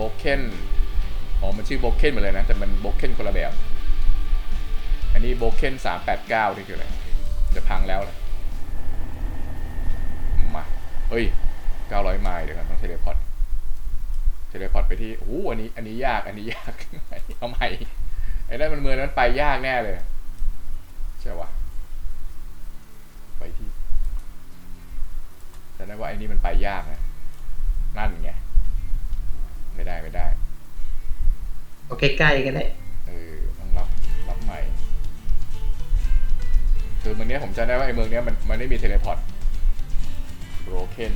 บเคนอ๋อมันชื่อโบเคนหมดเลยนะ แต่มันโบเคนคนละแบบ อันนี้โบเคนสามแปดเก้านี่คืออะไร จะพังแล้วเลยมาเฮ้ยเก้าร้อยไมล์เดี๋ยวกันต้องเทเลพอร์ตเทเลพอร์ตไปที่โอ้โหอันนี้ อันนี้ยาก อันนี้ยาก เอาใหม่ ไอ้นั่นมันเมืองนั้นไปยากแน่เลยใช่วะไปที่แต่นั่นว่าไอ้นี่มันไปยากนะ นั่นไง ไม่ได้ไม่ได้เอาใกล้ๆกันได้เออต้องรับรับใหม่ คือเมืองเนี้ยผมจำได้ว่าไอ้เมืองเนี้ยมันมันไม่มีเทเลพอร์ต broken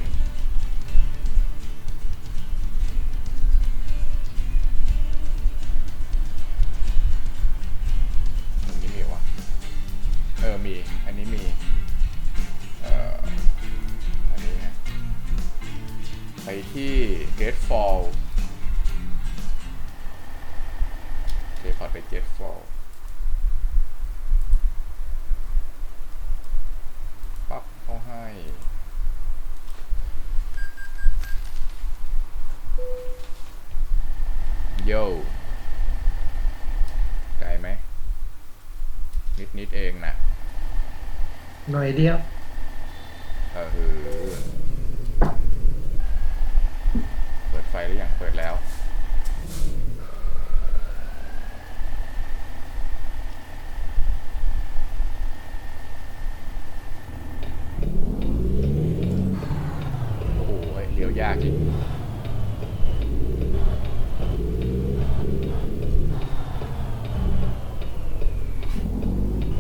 เมืองนี้มีวะเออ มี อันนี้มี เอ่อ อันนี้นะ ไปที่ Great Fall เทเลพอร์ตไป Great Fall ปั๊บเขาให้ โย่ไกลไหม นิดนิดๆเองนะ ห น่อยเดียวเออคือเปิดไฟหรือยังเปิดแล้ว โอ้โหเลี้ยวยากจริง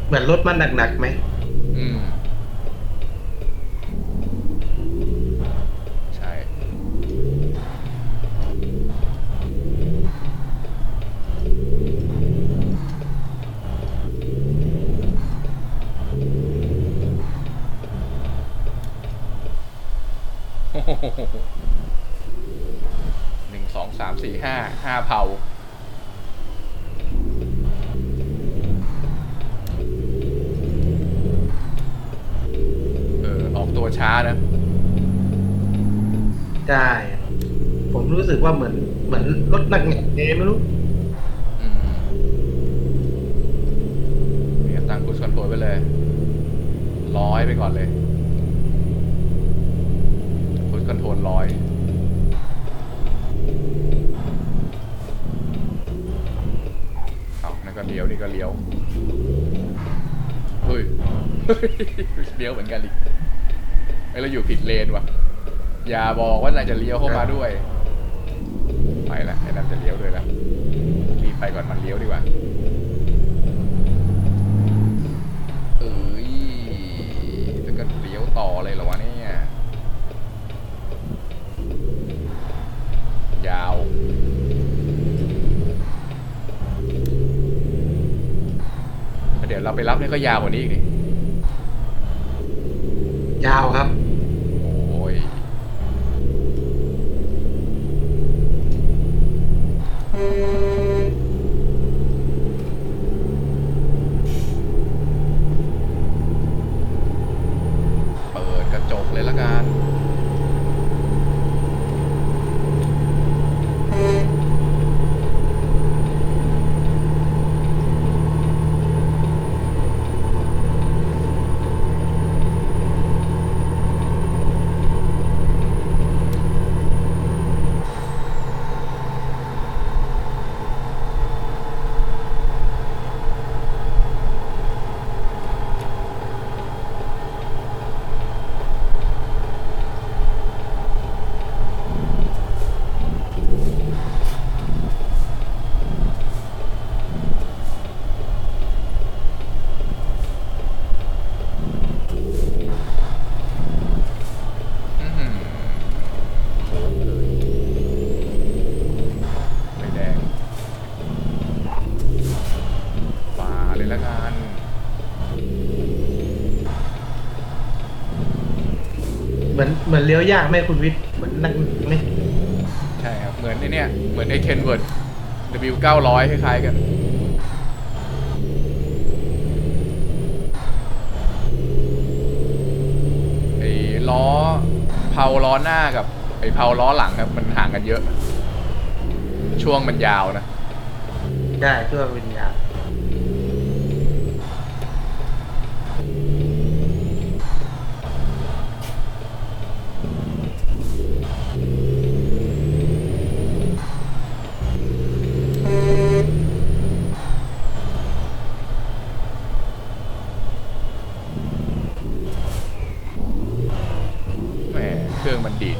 เหมือนรถมันหนักๆไหม อืม ใช่ โอ้โหหนึ่งสองสามสี่ห้าห้าเผา เออ ออกตัวช้านะ ใช่ ผมรู้สึกว่าเหมือนเหมือนรถหนักๆเองไม่รู้ อืมเนี่ยตั้งพุชคอนโทรลไปเลย ร้อยไปก่อนเลยพุชคอ นโทรลร้อยเอานั่นก็เลี้ยวนี่ก็เลี้ยว เฮ้ย เลี้ยวเหมือนกันอีกไอ้ยเราอยู่ผิดเลนว่ะ อย่าบอกว่านายจะเลี้ยวเข้ามาด้วย ไปแล้วไอ้นั่นจะเลี้ยวด้วยแล้วรีบไปก่อนมันเลี้ยวดีกว่าเอ้ยจะก็เลี้ยวต่อเลยเหรอวะเนี่ ยาว เดี๋ยวเราไปรับนี่ก็ยาวกว่านี้อีกยาวครับ โอ้ย เปิดกระจกเลยละกัน อื้อหือโค้งเลยไฟแดงป่าเลยละกัน เหมือนเหมือนเลี้ยวยากไหมคุณวิทย์เหมือนหนักไหมใช่ครับ เหมือนไอ้เนี่ยเหมือนไอ้เคนเวิร์ด W 900คล้ายๆกันไอ้ล้อเพาล้อหน้ากับไอ้เพาล้อหลังครับมันห่างกันเยอะ ช่วงมันยาวนะ ได้ช่วงวิญญาณ แหม เครื่องมันดีด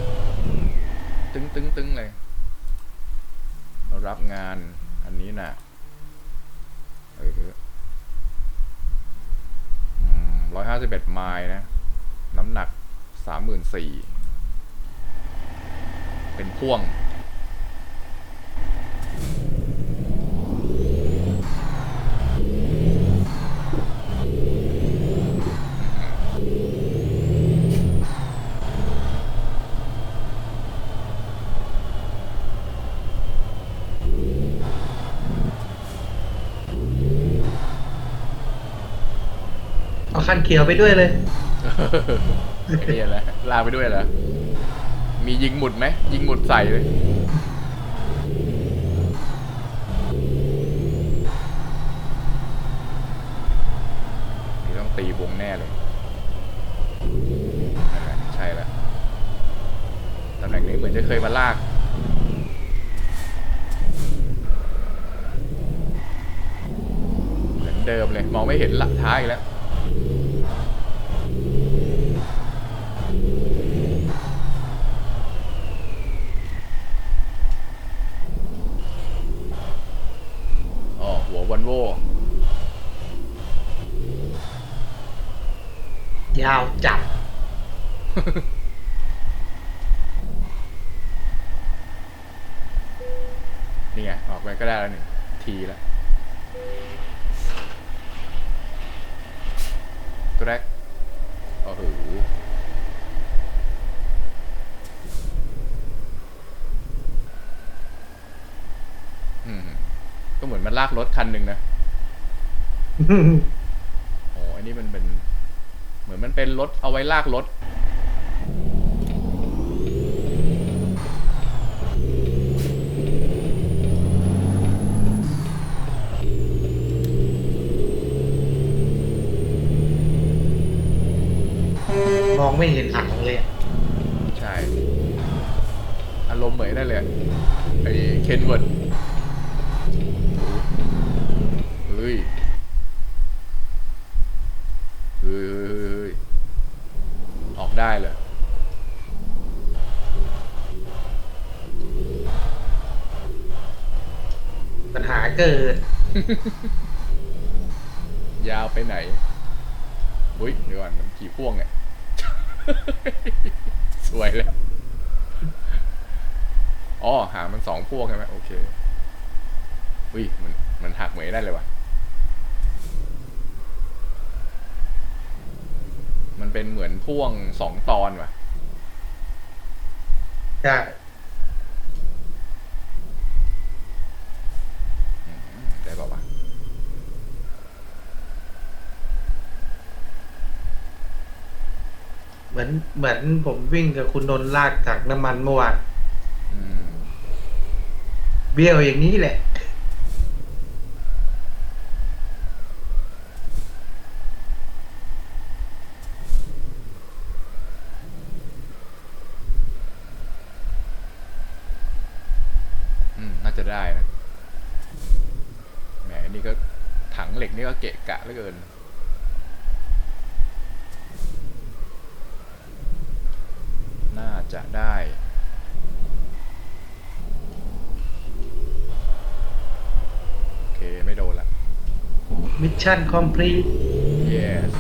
ตึ้งตึ้งตึ้งเลยเรารับงานอันนี้น่ะเออร้อยห้าสิบเอ็ดไมล์นะ น้ำหนักสามหมื่นสี่เป็นพ่วง เอาคันเขียวไปด้วยเลยนี่แหละลาไปด้วยเหรอมียิงหมุดไหมยิงหมุดใส่เลยนี่ต้องตีวงแน่เลยใช่แล้วตำแหน่งนี้เหมือนจะเคยมาลากเหมือนเดิมเลย มองไม่เห็นหลักท้ายแล้ว อ๋อ หัววันโว ยาวจัด นี่ไง ออกไปก็ได้แล้วหนึ่งทีแล้วตัวแรกโอ้โหอืม ก็เหมือนมันลากรถคันหนึ่งนะโอ้อันนี้มันเป็น เหมือนมันเป็นรถเอาไว้ลากรถมองไม่เห็นหางเลยอะใช่ อารมณ์เหมือนนั่นเลยไอ้เคนเวิร์ดเฮ้ยเฮ้ยเฮ้ยเฮ้ยเฮ้ยออกได้เหรอ ปัญหาเกิด ยาวไปไหน อุ้ยเดี๋ยวก่อนมันขี่พ่วงเนี่ย สวยเลยอ๋อหามันสองพวกใช่ไหมโอเคอุ้ยมันมันหักเหมยได้เลยว่ะ มันเป็นเหมือนพ่วงสองตอนว่ะ ใช่ อืมได้ป่าวะ เหมือนเหมือนผมวิ่งกับคุณนนท์ลากจากน้ำมันเมื่อวานอืมเบี้ยวอย่างนี้แหละ อืม น่าจะได้นะ แหมอันนี่ก็ถังเหล็กนี่ก็เกะกะเหลือเกิน น่าจะได้โอเค ไม่โดนละมิชชั่นคอมพลีท yes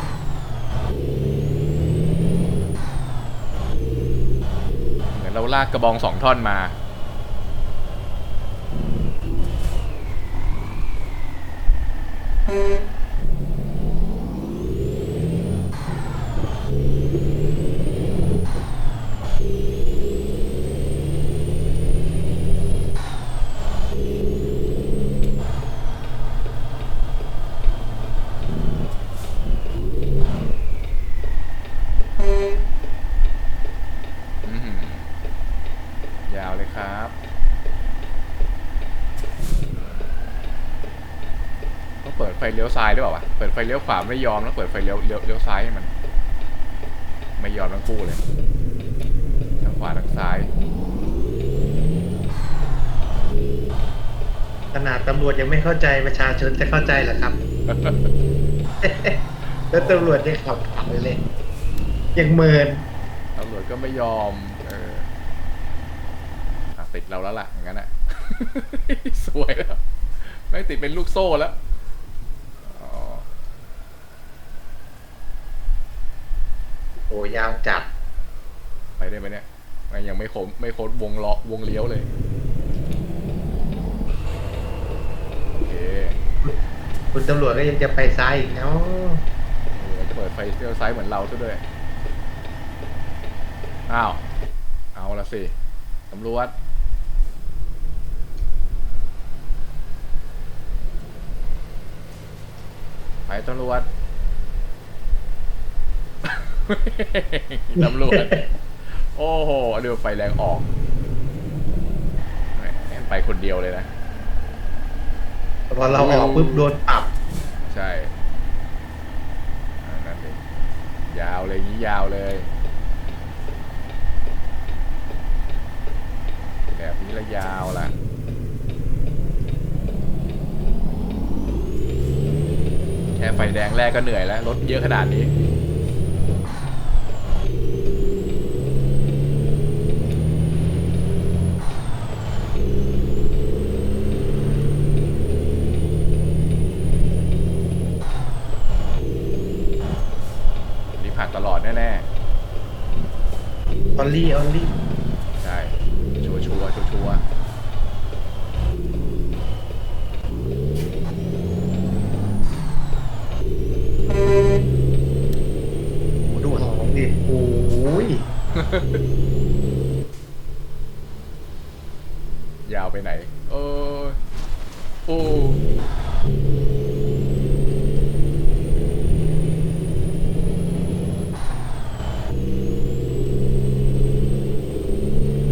เหมือนเราลากกระบองสองท่อนมาอื้อหือยาวเลยครับ ดไฟเลี้ยวซ้ายด้วยเปล่าวะเปิดไฟเลี้ยวขวาไม่ยอมแล้วเปิดไฟเลี้ยวเลี้ยวเลี้ยวซ้ายให้มัน ไม่ยอมทั้งคู่เลยทั้งขวาทั้งซ้ายขนาดตำรวจยังไม่เข้าใจประชาชนจะเข้าใจเหรอครับ แล้วตำรวจยังขับผ่านไปเลย ยังเมินตำรวจก็ไม่ยอม เอออะติดเราแล้วล่ะอย่างนั้นอะ สวยแล้ว ไม่ติดเป็นลูกโซ่แล้วอ๋อ โอ้ยาวจัด ไปได้ไหมเนี่ยมันยังไม่โคมไม่โคด วงล้อวงเลี้ยวเลย โอเคคุณตำรวจก็ยังจะไปซ้ายอีกเนาะเออเปิดไฟเลี้ยวซ้ายเหมือนเราซะด้วย อ้าว เอาละสิตำรวจ ไปตำรวจ ตำรวจ โอ้โหเรือไฟแรงออกแหม่ ไปคนเดียวเลยนะ พอเราออกปุ๊บโดนปรับใช่อ่านั่นเลยยาวเลยงี้ยาวเลยแบบนี้ละยาวละแค่ไฟแดงแรกก็เหนื่อยแล้ว รถเยอะขนาดนี้ ตลอดแน่ออลลี่ออลลี่ๆใช่ชัวร์ชัวร์ชัวร์ชัวร์ดูหองดิโอ้ยยาวไปไหน เออโอ้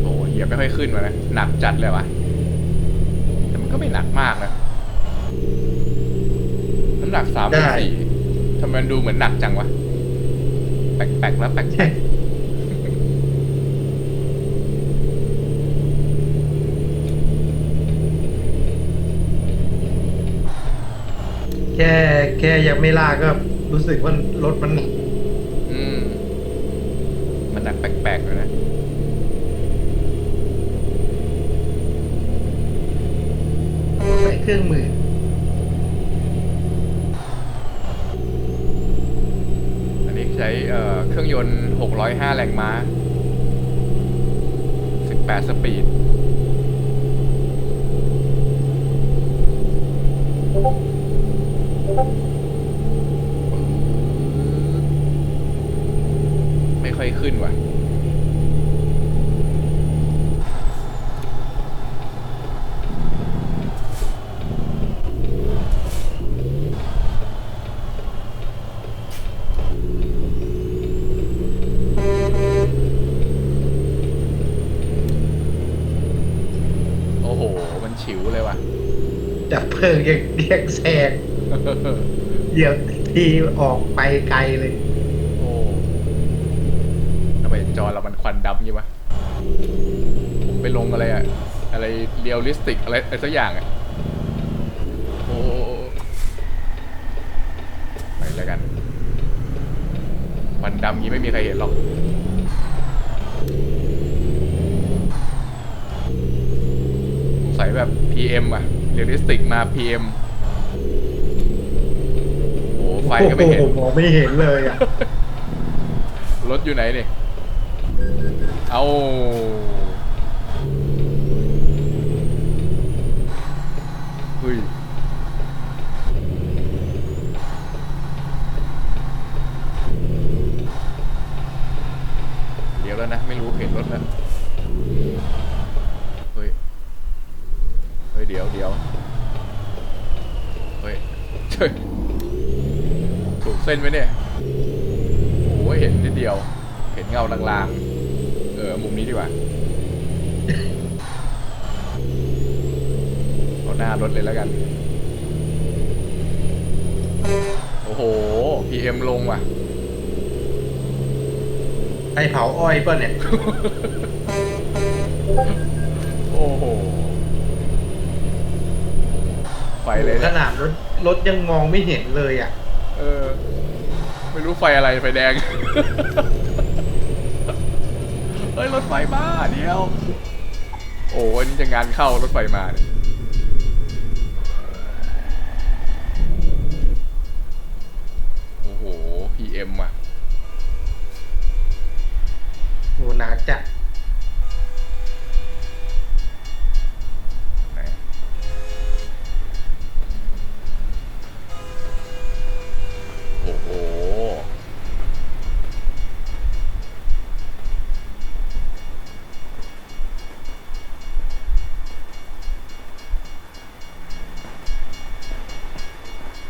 โอ้เหยียบไม่ค่อยขึ้นมานะ หนักจัดเลยวะแต่มันก็ไม่หนักมากนะ น้ำหนักสามสี่ทำไมมันดูเหมือนหนักจังวะ แปลกๆแล้วแปลกๆแค่แค่ยังไม่ลากก็รู้สึกว่ารถมันหนักอืม มันหนักแปลกๆเลยนะใช้เครื่องมือ อันนี้ใช้เครื่องยนต์ 605 แรงม้า 18 สปีด ไม่ค่อยขึ้นว่ะ โอ้โห มันฉิวเลยว่ะ ดับเพลิงยังเรียกแซงเดี๋ยวทีออกไปไกลเลย โอ้ทำไมจอเรามันควันดำยี่วะผมไปลงอะไรอะอะไรเรียลลิสติกอะไรอะไรสักอย่างอะโอ้ไปแล้วกันควันดำงี้ไม่มีใครเห็นหรอกสงสัยแบบ PM อะ เรียลลิสติกมา PM โอ้โหไฟก็ไม่เห็น โอ้โมองไม่เห็นเลยอะ รถอยู่ไหนนี่เอาเฮ้ย เดี๋ยวแล้วนะ ไม่รู้เห็นรถแล้ว เฮ้ย เฮ้ย เดี๋ยวเดี๋ยวเฮ้ยเฮ้ยถูกเส้ นไหมเนี่ยโอ้ยเห็นนิดเดียว เห็นเงาลางๆ เออ มุมนี้ดีกว่าเอาหน้ารถเลยแล้วกัน โอ้โห PM ลงว่ะ ไอเผาอ้อยป่ะเนี่ย โอ้โหไฟเลยขเนี่ยนาดรถรถยังมองไม่เห็นเลยอะ เออ ไม่รู้ไฟอะไรไฟแดง เฮ้ยรถไฟมาเดี๋ยว โอ้อันนี้จะงานเข้ารถไฟมาเนี่ยโอ้โหพีเอะโหหนาจัด ไหนโอ้โห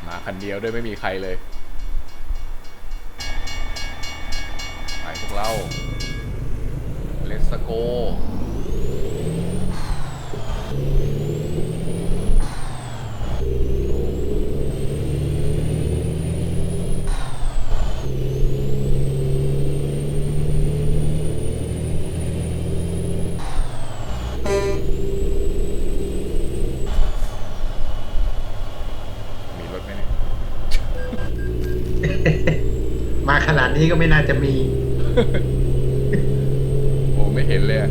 มาคัน เดียวด้วยไม่มีใครเลย ไปพวกเรา Let's go มีรถไหมเนี่ย มาข นี้ก็ไม่น่าจะมี โอ้ไม่เห็นเลยอะ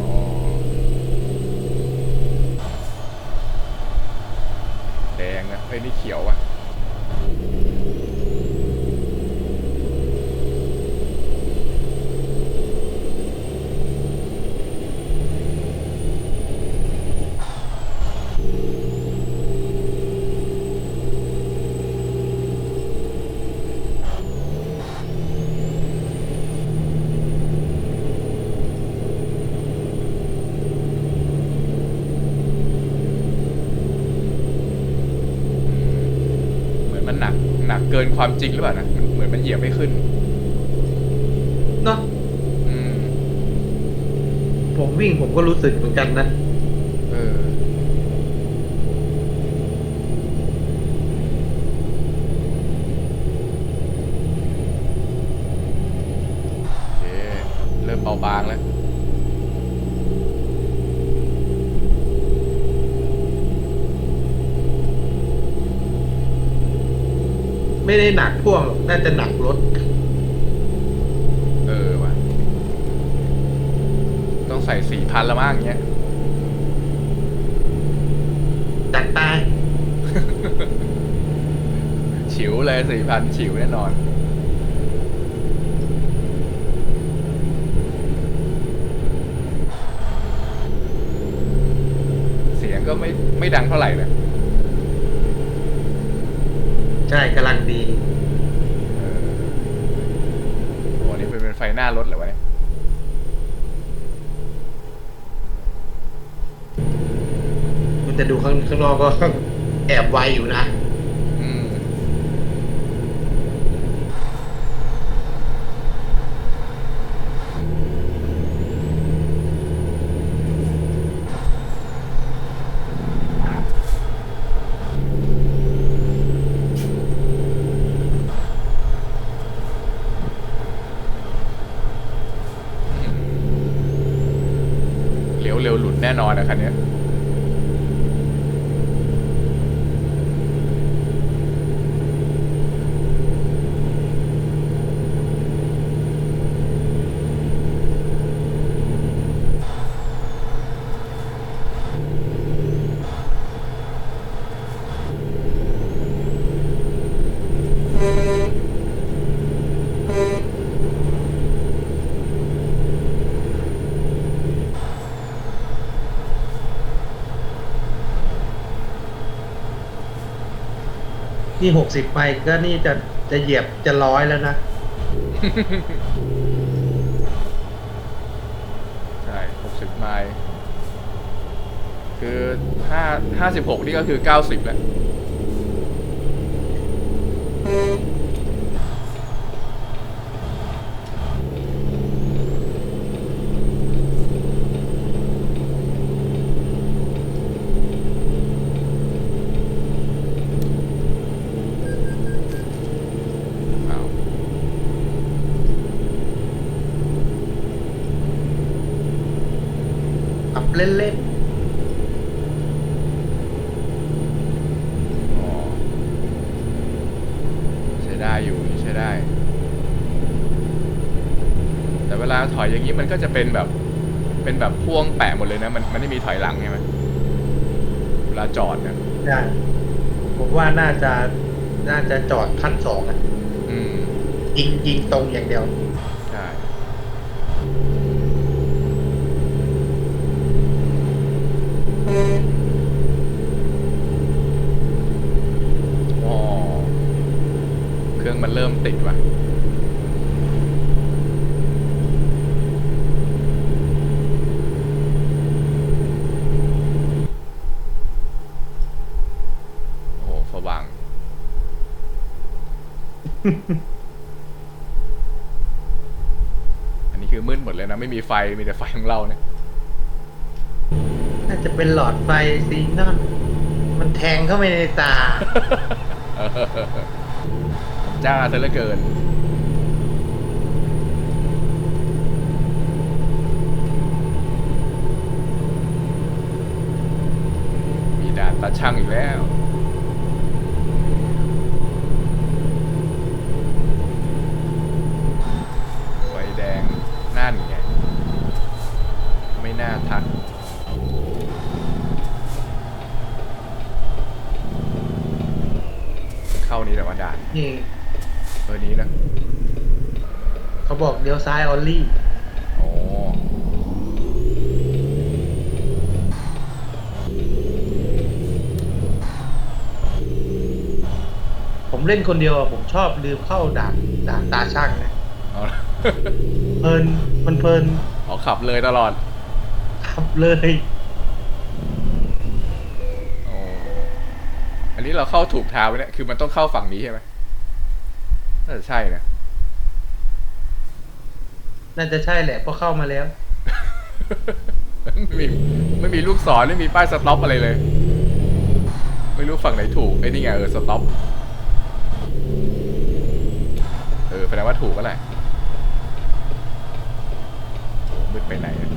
อ๋อแดงนะเฮ้ยนี่เขียวว่ะ เหมือนมันหนักหนัก เกินความจริงหรือเปล่านะมันเหมือนมันเหยียบไม่ขึ้น เนาะอืมผมวิ่งผมก็รู้สึกเหมือนกันนะ เออ โอเค เริ่มเบาบางแล้ว ไม่ได้หนักพ่วงหรอกน่าจะหนักรถ เออว่ะ ต้องใส่สี่พันละมั้งอย่างเงี้ย จัดตายฉิวเลยสี่พันฉิวแน่นอน เสียงก็ไม่ไม่ดังเท่าไหร่นะ ใช่กำลังดี เออโอ้นี่เป็นเป็นไฟหน้ารถเหรอวะเนี่ย มันจะดูข้างข้างนอกก็ แอบไวอยู่นะ อืม เร็วหลุดแน่นอนนะคันนี้ นี่หกสิบไปก็นี่จะจะเหยียบจะร้อยแล้วนะ ใช่หกสิบไมล์คือห้าห้าสิบหกนี่ก็คือเก้าสิบแล้ว เล่นอ๋อใช้ได้อยู่ใช้ได้ แต่เวลาถอยอย่างนี้มันก็จะเป็นแบบเป็นแบบพ่วงแปะหมดเลยนะ มันมันไม่มีถอยหลังใช่ไหมเวลาจอดเนี่ยๆได้ผมว่าน่าจะน่าจะจอดขั้นสองอะอืมยิงยิงตรงอย่างเดียว ใช่อ๋อเครื่องมันเริ่ม ติดว่ะโอ้โหสว่าง อันนี้คือมืดหมดเลยนะ ไม่มีไฟ มีแต่ไฟของเราเนี่ย น่าจะเป็นหลอดไฟซีนอนมันแทงเข้าไปในตา จ้าซะเหลือเกิน มีด่านตาช่างอีกแล้วไฟแดงนั่นไง ไม่น่าทันเข้านี้แต่ว่าด่าน นี่ เออนี้นะเขาบอกเลี้ยวซ้ายออลลี่โอ้ผมเล่นคนเดียวอะผมชอบลืมเข้าด่านด่านตาช่างนะ เอาละเพลินมันเพลินขอขับเลยตลอด ขับเลย โอ้อันนี้เราเข้าถูกทางไหมเนี่ย คือมันต้องเข้าฝั่งนี้ใช่ไหม น่าจะใช่นะ น่าจะใช่แหละเพราะเข้ามาแล้ว ไม่มีไม่มีลูกศรไม่มีป้ายสต็อปอะไรเลย ไม่รู้ฝั่งไหนถูกไอ้นี่ไงเออสต็อปเออแสดงว่าถูกก็แหละโอ้มืดไปไหนอะ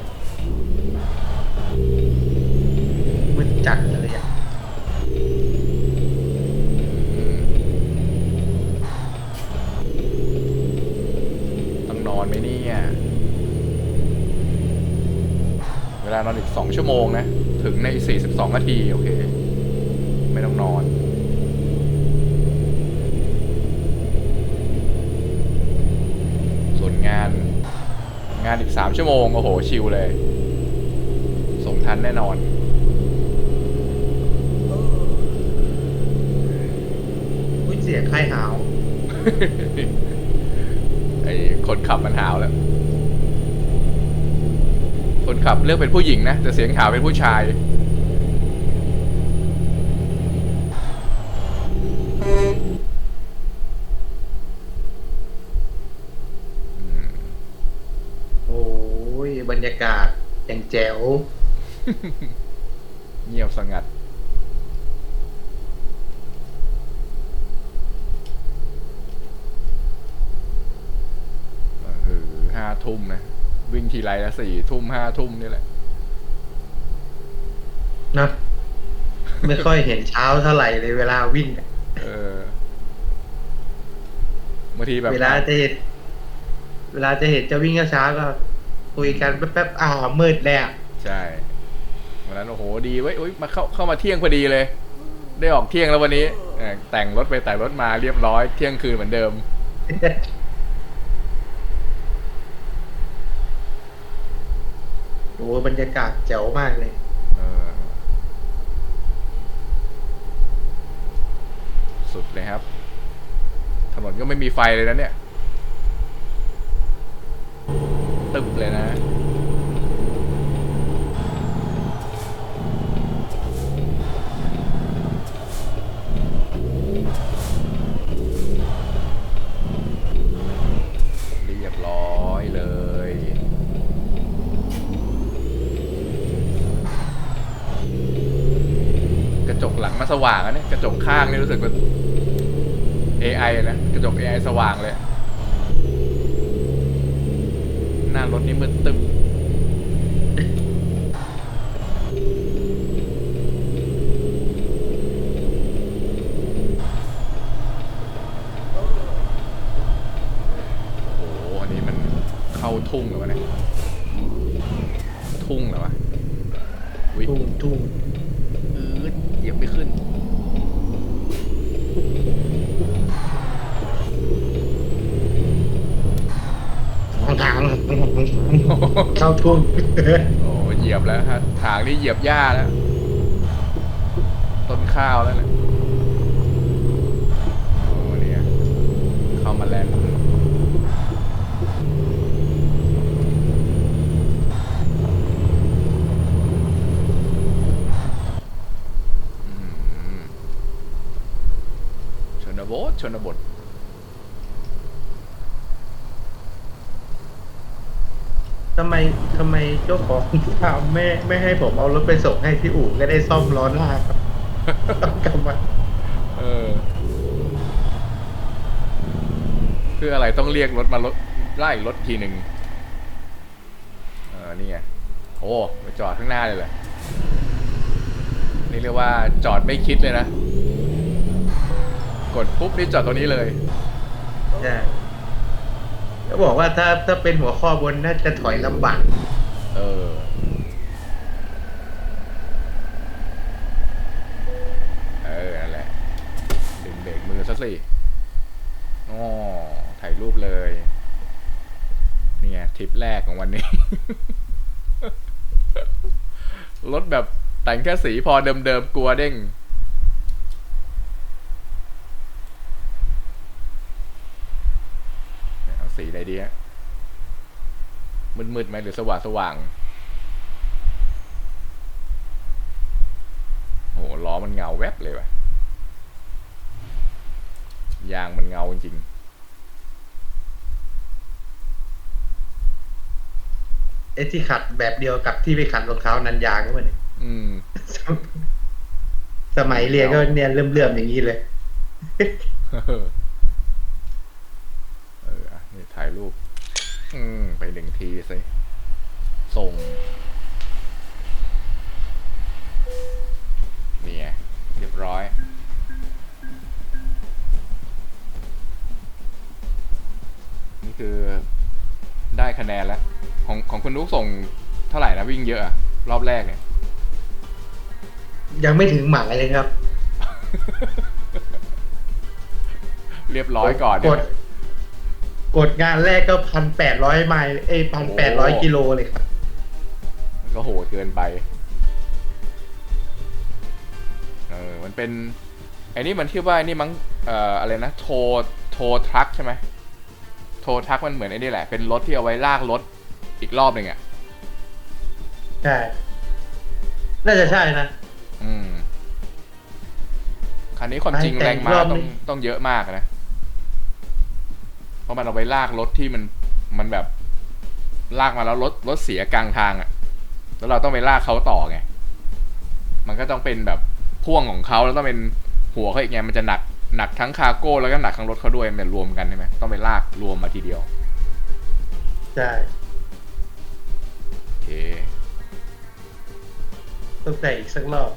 มันจัดเลยอะ อืมต้องนอนไหมเนี่ยเว ลานอนอีกสองชั่วโมงนะ ถึงในสี่สิบสองนาที โอเค ไม่ต้องนอน ส่วนงาน งานอีกสามชั่วโมง โอ้โห ชิลเลย ส่งทันแน่นอนอุ้ยเสียงใครหาว ไอ้คนขับมันหาวแล้วคน ขับเลือกเป็นผู้หญิงนะ แต่เสียงขาวเป็นผู้ชาย โอ้ยบรรยากาศแจ่งแจ๋ว เงียบสงัด เออคือห้าทุ่มนะ วิ่งที ไรละสี่ทุ่มห้าทุ่มนี่แหละ นะ ไม่ค่อยเห็นเช้าเท่าไหร่เลยเวลาวิ่งอะเออบางทีแบบเวลาจะเห็นเวลาจะเห็นจะวิ่งช้าๆก็คุยกันแป๊บๆอ้าวมืดแล้วใช่วันนั้นโอ้โหดีเว้ยอุ๊ยมาเข้าเข้ามาเที่ยงพอดีเลย ได้ออกเที่ยงแล้ววันนี้เออแต่งรถไปแต่งรถมาเรียบร้อยเที่ยงคืนเหมือนเดิม โอ้บรรยากาศแจ๋วมากเลย เออ สุดเลยครับ ถนนก็ไม่มีไฟเลยนะเนี่ย ตึบเลยนะ มาสว่างแล้นี่กระจกข้างนี่รู้สึกว่า AI นะกระจก AI สว่างเลย หน้ารถนี่มืดตึ๊าทุ่งหรือวะเนี่ยทุ่งหรือวะทุ่งทุ่ง ยียบไม่ขึ้นทางเข้าทุ่งโอ้เหยียบแล้วฮะถางนี่เหยียบหญ้าแล้ว ต้นข้าวแล้วเนี่ยโอ้เนี่ยเข้ามาแล้วอืมช นบทชนบท ทำไมทำไมเจ้าของฟาร์มไม่ไม่ให้ผมเอารถไปส่งให้ที่อู่ก็ได้ซ่อมล้อหน้าครับต้องกลับมาเออ คืออะไรต้องเรียกรถมารถไล่รถทีหนึ่งเออนี่ไงโอ้ไปจอดข้างหน้าเลยเลยนี่เรียกว่าจอดไม่คิดเลยนะ กดปุ๊บนี่จอดตรงนี้เลยใช่ก็บอกว่าถ้าถ้าเป็นหัวข้อบนน่าจะถอยลำบากเออเออนั่นแหละดึงเบรกมือซะสิอ๋อถ่ายรูปเลยนี่ไงทริปแรกของวันนี้ รถแบบแต่งแค่สีพอเดิมๆกลัวเด้ง เอาสีไหน ดีฮะมืดๆไหมหรือสว่างสว่างๆโหล้อมันเงาแวบเลยว่ะยางมันเงาจริงไอ้ที่ขัดแบบเดียวกับที่ไปขัดรองเท้านันยางก็เหมือนๆอืม สมัยเรียนก็เนี่ยเลื่อมๆอย่างนี้เลย เออเอออะนี่ ถ่ายรูป อืม ไปหนึ่งทีสิส่งนี่ไงเรียบร้อย นี่คือได้คะแนนแล้ว ของของคุณนุกส่งเท่าไหร่นะวิ่งเยอะอะ รอบแรกเนี่ย ยังไม่ถึงหมายเลยครับ เรียบร้อยก่อนกเนี่ยด กดงานแรกก็พันแปดร้อยไมล์เอ้พันแปดร้อยโอ้กิโลเลยครับ มันก็โหดเกินไป เออ มันเป็นไอ้นี่มันชื่อว่าไอ้นี่มั้ง เอ่อ อะไรนะ โท โททรัคใช่ไหม โททรัคมันเหมือนไอ้นี่แหละ เป็นรถที่เอาไว้ลากรถอีกรอบหนึ่งอะ ใช่ น่าจะใช่นะ อืม คันนี้ความจริงแต่แรงงม้ารอบต้องนี้ต้องเยอะมากนะ เพราะมันเอาไว้ลากรถที่มันมันแบบลากมาแล้วรถรถเสียกลางทางอะ แล้วเราต้องไปลากเขาต่อไง มันก็ต้องเป็นแบบพ่วงของเขาแล้วต้องเป็นหัวเขาอีกไงมันจะหนักหนักทั้งคาร์โก้แล้วก็หนักทั้งรถเขาด้วยมันรวมกันใช่ไหมต้องไปลากรวมมาทีเดียวใช่โอเคต้องแต่อีกสักรอบ